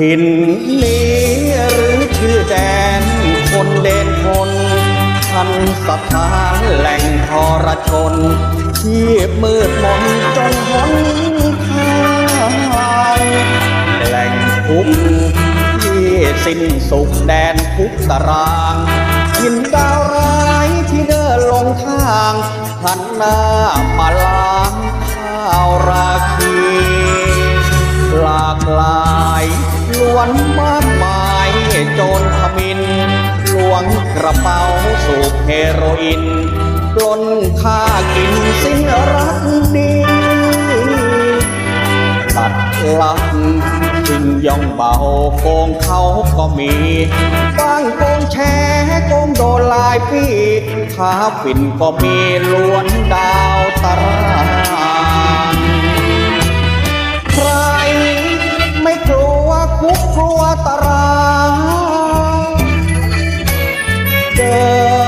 ถิ่นนี้หรือชื่อแดนคนเด่นคนทันสถานแหล่งทรชน ที่มืดมนจนหนทางแหล่งทุกข์ที่สิ้นสุขแดนทุกตารางหินดาวร้ายที่เดินลงทางหันหน้ามาลา วนมากมายโจรขมินลวงกระเป๋าสูบเฮโรอีนปล้นค่ากินสิ้นรักดีตัดลักจึงย่องเบาโกงเขาก็มีบางโกงแชโกงโดนลายพี่ขาฝิ่นก็มีล้วนดาวตารา คุกกลัวตารางเดิ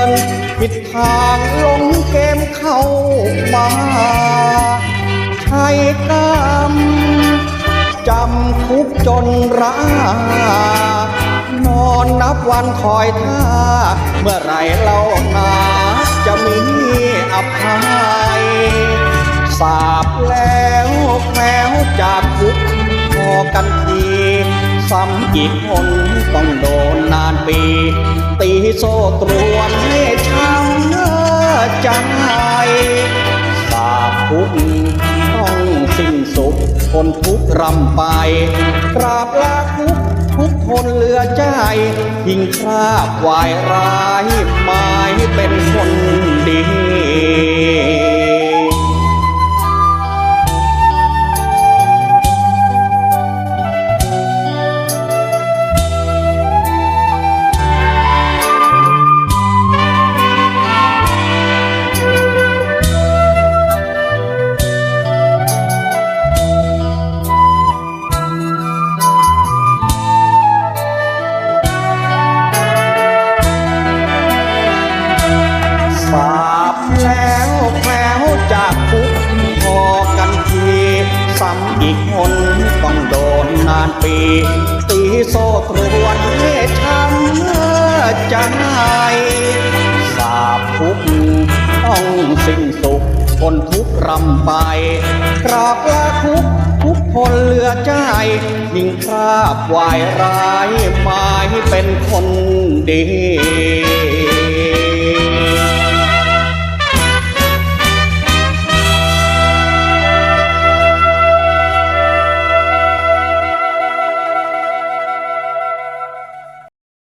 นผิดทางลงเกมเข้ามาใช้กรรมจำคุกจนรานอนนับวันคอยท่า เมื่อไรเล่านาจะมีอภัยสาบแล้วแควจากคุกพอกันที ซ้ำอีกคนต้องโดนนานปี ตีโซ่ตรวนให้ช้ำใจสาบทุกต้องสิ้นสุขคนทุกรำไปกราบลาทุกทุกคนเหลือใจยิ่งคราบวายร้ายหมายเป็นคนดี อีกคนต้องโดนนานปี ตีโซ่ตรวนให้ช้ำใจสาบทุกต้องสิ้นสุขคนทุกรำไปกราบลาทุกทุกคนเหลือใจยิ่งคราบวายร้ายหมายเป็นคนดี